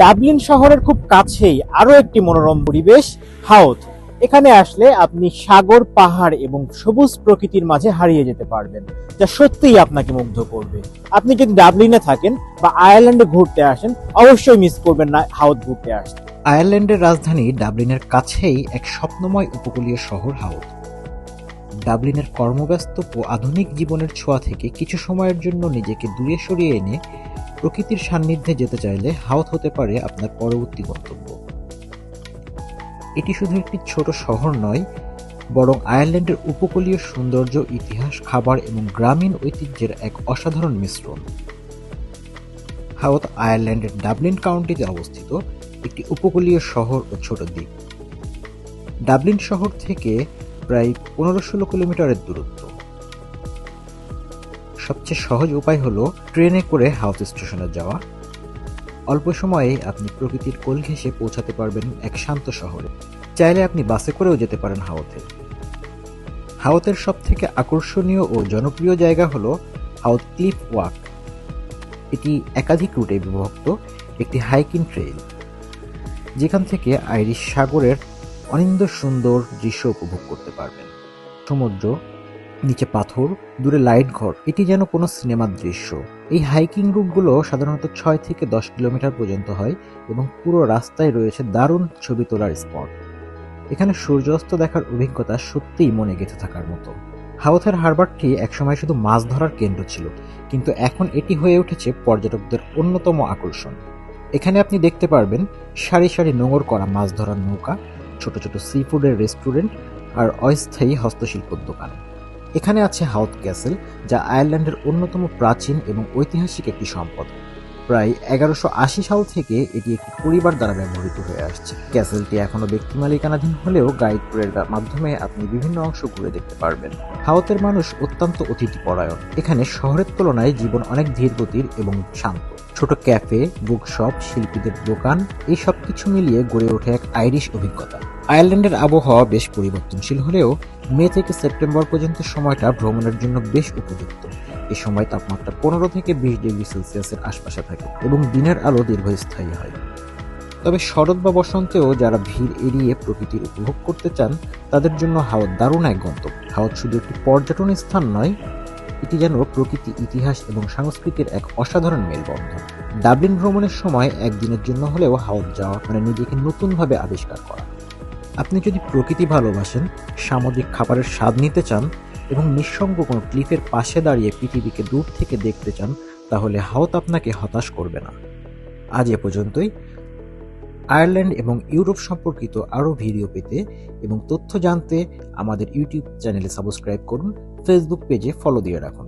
Dublin শহরের খুব কাছেই আরও একটি মনোরম পরিবেশ হাউথ এখানে আসলে আপনি সাগর, পাহাড় এবং সবুজ প্রকৃতির মাঝে হারিয়ে যেতে পারবেন, যা সত্যিই আপনাকে মুগ্ধ করবে। আপনি যদি ডাবলিনে থাকেন বা আয়ারল্যান্ডে ঘুরতে আসেন, অবশ্যই মিস করবেন না হাউথ ঘুরতে আসতে। আয়ারল্যান্ডের রাজধানী ডাবলিনের কাছেই এক স্বপ্নময় উপকূলীয় শহর হাউথ ডাবলিনের কর্মব্যস্ত ও আধুনিক জীবনের ছোঁয়া থেকে কিছু সময়ের জন্য নিজেকে দূরে সরিয়ে এনে প্রকৃতির সান্নিধ্যে যেতে চাইলে হাউথ হতে পারে আপনার পরবর্তী গন্তব্য। এটি শুধু একটি ছোট শহর নয়, বরং আয়ারল্যান্ডের উপকূলীয় সৌন্দর্য, ইতিহাস, খাবার এবং গ্রামীণ ঐতিহ্যের এক অসাধারণ মিশ্রণ। হাউথ আয়ারল্যান্ডের ডাবলিন কাউন্টিতে অবস্থিত একটি উপকূলীয় শহর ও ছোট দ্বীপ। ডাবলিন শহর থেকে প্রায় পনেরো ষোলো কিলোমিটারের দূরত্ব। সবচেয়ে সহজ উপায় হলো ট্রেনে করে হাউথ স্টেশনে যাওয়া। অল্প সময়ে আপনি প্রকৃতির কোল ঘেঁষে পৌঁছাতে পারবেন এক শান্ত শহরে। চাইলে আপনি বাসে করেও যেতে পারেন হাওতে হাওতের সব থেকে আকর্ষণীয় ও জনপ্রিয় জায়গা হলো হাউথ ক্লিফ ওয়াক। এটি একাধিক রুটে বিভক্ত, একটি হাইকিং ট্রেইল। যেখান থেকে আইরিশ সাগরের অনিন্দ সুন্দর দৃশ্য উপভোগ করতে পারবেন। সমুদ্র নিচে পাথর, দূরে লাইট ঘর, এটি যেন কোনো সিনেমার দৃশ্য। এই হাইকিং রুটগুলো সাধারণত ছয় থেকে দশ কিলোমিটার পর্যন্ত হয় এবং পুরো রাস্তায় রয়েছে দারুণ ছবি তোলার স্পট। এখানে সূর্যাস্ত দেখার অভিজ্ঞতা সত্যিই মনে গেঁথে থাকার মতো। হাউথের হারবারটি একসময় শুধু মাছ ধরার কেন্দ্র ছিল, কিন্তু এখন এটি হয়ে উঠেছে পর্যটকদের অন্যতম আকর্ষণ। এখানে আপনি দেখতে পারবেন সারি সারি নোঙর করা মাছ ধরার নৌকা, ছোট ছোট সি ফুডের রেস্টুরেন্ট আর অস্থায়ী হস্তশিল্পর দোকান। এখানে আছে হাউথ ক্যাসেল যা আয়ারল্যান্ডের অন্যতম প্রাচীন এবং ঐতিহাসিক একটি সম্পদ। প্রায় এগারোশো সাল থেকে এটি একটি পরিবার দ্বারা ব্যবহৃত হয়ে আসছে। ক্যাসেলটি এখনও ব্যক্তি মালিকানাধীন হলেও গাইড মাধ্যমে আপনি বিভিন্ন অংশ ঘুরে দেখতে পারবেন। হাউতের মানুষ অত্যন্ত অতিথিপরায়ণ। এখানে শহরের তুলনায় জীবন অনেক ধীরগতির এবং শান্ত। ছোট ক্যাফে, বুকশপ, শিল্পীদের দোকান, এই সব কিছু মিলিয়ে গড়ে ওঠে এক আইরিশ অভিজ্ঞতা। আয়ারল্যান্ডের আবহাওয়া বেশ পরিবর্তনশীল হলেও মে থেকে সেপ্টেম্বর পর্যন্ত সময়টা ভ্রমণের জন্য বেশ উপযুক্ত। এ সময় তাপমাত্রা পনেরো থেকে বিশ ডিগ্রি সেলসিয়াসের আশপাশে থাকে এবং দিনের আলো দীর্ঘস্থায়ী হয়। তবে শরৎ বা বসন্তেও যারা ভিড় এড়িয়ে প্রকৃতির উপভোগ করতে চান, তাদের জন্য হাওয়াত দারুণ এক গন্তব্য। হাওয়াত শুধু একটি পর্যটন স্থান নয়, এটি যেন প্রকৃতি, ইতিহাস এবং সংস্কৃতির এক অসাধারণ মেলবন্ধন। ডাবলিন ভ্রমণের সময় একদিনের জন্য হলেও হাওয়াত যাওয়া মানে নিজেকে নতুনভাবে আবিষ্কার করা। আপনি যদি প্রকৃতি ভালোবাসেন, সামুদ্রিক খাবারের স্বাদ নিতে চান এবং নিঃসঙ্গ কোনো ক্লিফের পাশে দাঁড়িয়ে পৃথিবীকে দূর থেকে দেখতে চান, তাহলে হাওত আপনাকে হতাশ করবে না। আজ এ পর্যন্তই। আয়ারল্যান্ড এবং ইউরোপ সম্পর্কিত আরও ভিডিও পেতে এবং তথ্য জানতে আমাদের ইউটিউব চ্যানেলে সাবস্ক্রাইব করুন, ফেসবুক পেজে ফলো দিয়ে রাখুন।